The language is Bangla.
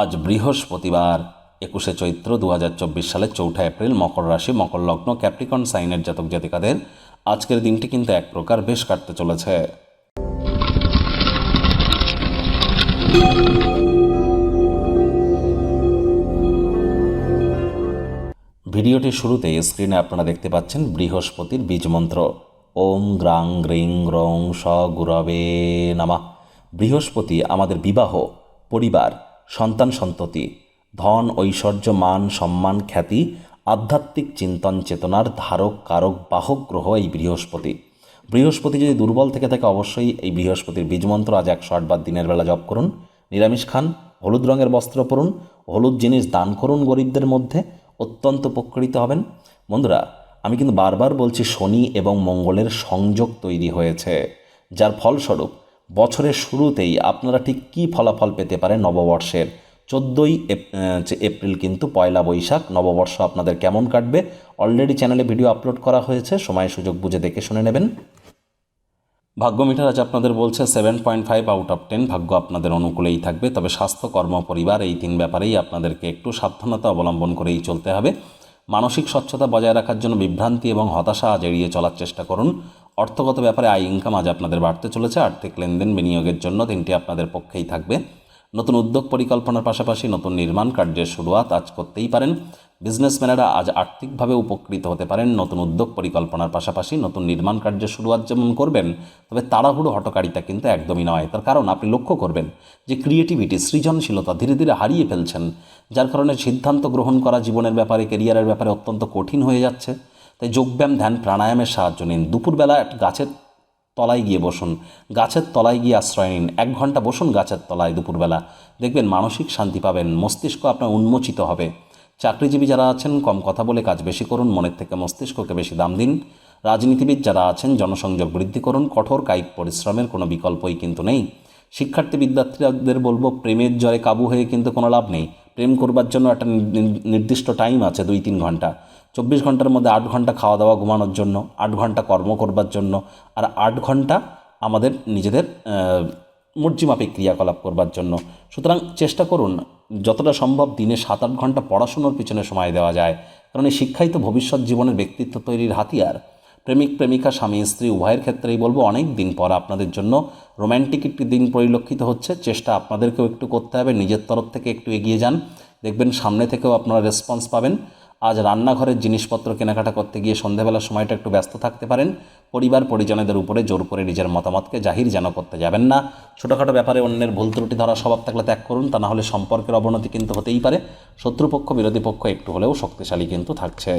আজ বৃহস্পতিবার, একুশে চৈত্র দু সালের চৌঠা এপ্রিল, মকর রাশি, মকর লগ্ন, ক্যাপ্রিকন, সাইনের জাতক জাতিকাদের আজকের দিনটি কিন্তু এক প্রকার বেশ কাটতে চলেছে। ভিডিওটি শুরুতে স্ক্রিনে আপনারা দেখতে পাচ্ছেন বৃহস্পতির বীজ মন্ত্র। ওম গ্রাং গ্রিং গ্রং স গুরবে নামা। বৃহস্পতি আমাদের বিবাহ, পরিবার সন্তান সন্ততি, ধন, ঐশ্বর্য, মান, সম্মান, খ্যাতি, আধ্যাত্মিক চিন্তন, চেতনার ধারক, কারক, বাহক গ্রহ এই বৃহস্পতি। বৃহস্পতি যদি দুর্বল থেকে থাকে অবশ্যই এই বৃহস্পতির বীজমন্ত্র আজ একশো আটবার দিনের বেলা জপ করুন। নিরামিষ খান, হলুদ রঙের বস্ত্র পরুন, হলুদ জিনিস দান করুন গরিবদের মধ্যে, অত্যন্ত উপকৃত হবেন। বন্ধুরা, আমি কিন্তু বারবার বলছি শনি এবং মঙ্গলের সংযোগ তৈরি হয়েছে, যার ফলস্বরূপ বছরের শুরুতেই আপনারা ঠিক কী ফলাফল পেতে পারেন নববর্ষের? চোদ্দোই এপ্রিল কিন্তু পয়লা বৈশাখ, নববর্ষ আপনাদের কেমন কাটবে? অলরেডি চ্যানেলে ভিডিও আপলোড করা হয়েছে, সময় সুযোগ বুঝে দেখে শুনে নেবেন। ভাগ্য মিটার আজ আপনাদের বলছে seven point five out of ten ভাগ্য আপনাদের অনুকূলেই থাকবে, তবে স্বাস্থ্য, কর্ম, পরিবার এই তিন ব্যাপারেই আপনাদেরকে একটু সাবধানতা অবলম্বন করেই চলতে হবে। মানসিক স্বচ্ছতা বজায় রাখার জন্য বিভ্রান্তি এবং হতাশা আজ এড়িয়ে চলার চেষ্টা করুন। অর্থগত ব্যাপারে আয় ইনকাম আজ আপনাদের বাড়তে চলেছে, আর্থিক লেনদেন বিনিয়োগের জন্য তিনটি আপনাদের পক্ষেই থাকবে। নতুন উদ্যোগ পরিকল্পনার পাশাপাশি নতুন নির্মাণ কার্যের শুরুয়াত আজ করতেই পারেন। বিজনেসম্যানেরা আজ আর্থিকভাবে উপকৃত হতে পারেন। নতুন উদ্যোগ পরিকল্পনার পাশাপাশি নতুন নির্মাণ কার্যের শুরুয়াত যেমন করবেন, তবে তাড়াহুড়ো হটকারিতা কিন্তু একদমই নয়। তার কারণ আপনি লক্ষ্য করবেন যে ক্রিয়েটিভিটি সৃজনশীলতা ধীরে ধীরে হারিয়ে ফেলছেন, যার কারণে সিদ্ধান্ত গ্রহণ করা জীবনের ব্যাপারে কেরিয়ারের ব্যাপারে অত্যন্ত কঠিন হয়ে যাচ্ছে। তাই যোগব্যায়াম, ধ্যান, প্রাণায়ামের সাহায্য নিন। দুপুরবেলা গাছের তলায় গিয়ে বসুন। গাছের তলায় গিয়ে আশ্রয় নিন। এক ঘণ্টা বসুন গাছের তলায় দুপুরবেলা। দেখবেন মানসিক শান্তি পাবেন। মস্তিষ্ক আপনার উন্মোচিত হবে। চাকরিজীবী যারা আছেন, কম কথা বলে কাজ বেশি করুন। মনের থেকে মস্তিষ্ককে বেশি দাম দিন। রাজনীতিবিদ যারা আছেন, জনসংযোগ বৃদ্ধি করুন। কঠোর কায়িক পরিশ্রমের কোনো বিকল্পই কিন্তু নেই। শিক্ষার্থী বিদ্যার্থীদের বলব, প্রেমের জ্বরে কাবু হয়ে কিন্তু কোনো লাভ নেই। প্রেম করবার জন্য একটা নির্দিষ্ট টাইম আছে, দুই, তিন ঘণ্টা। চব্বিশ ঘণ্টার মধ্যে আট ঘণ্টা খাওয়া দাওয়া ঘুমানোর জন্য, আট ঘণ্টা কর্ম করবার জন্য, আর আট ঘণ্টা আমাদের নিজেদের মর্জিমাফিক ক্রিয়াকলাপ করবার জন্য। সুতরাং চেষ্টা করুন, যতটা সম্ভব দিনে সাত, আট ঘণ্টা পড়াশুনোর পিছনে সময় দেওয়া যায়। কারণ এই শিক্ষাই তো ভবিষ্যৎ জীবনের ব্যক্তিত্ব তৈরির হাতিয়ার। প্রেমিক, প্রেমিকা, স্বামী, স্ত্রী, উভয়ের ক্ষেত্রেই বলব অনেক দিন পর আপনাদের জন্য রোম্যান্টিক একটি দিন পরিলক্ষিত হচ্ছে। চেষ্টা আপনাদেরকেও একটু করতে হবে, নিজের তরফ থেকে একটু এগিয়ে যান। দেখবেন সামনে থেকেও আপনারা রেসপন্স পাবেন। আজ রান্নাঘরের জিনিসপত্র কেনাকাটা করতে গিয়ে সন্ধেবেলার সময়টা একটু ব্যস্ত থাকতে পারেন। পরিবার, পরিজনেদের উপরে জোর করে নিজের মতামতকে জাহির যেন করতে যাবেন না। ছোটোখাটো ব্যাপারে অন্যের ভুল ত্রুটি ধরা স্বভাব থাকলে ত্যাগ করুন, তা না হলে সম্পর্কের অবনতি কিন্তু হতেই পারে। শত্রুপক্ষ, বিরোধী পক্ষ একটু হলেও শক্তিশালী কিন্তু থাকছে।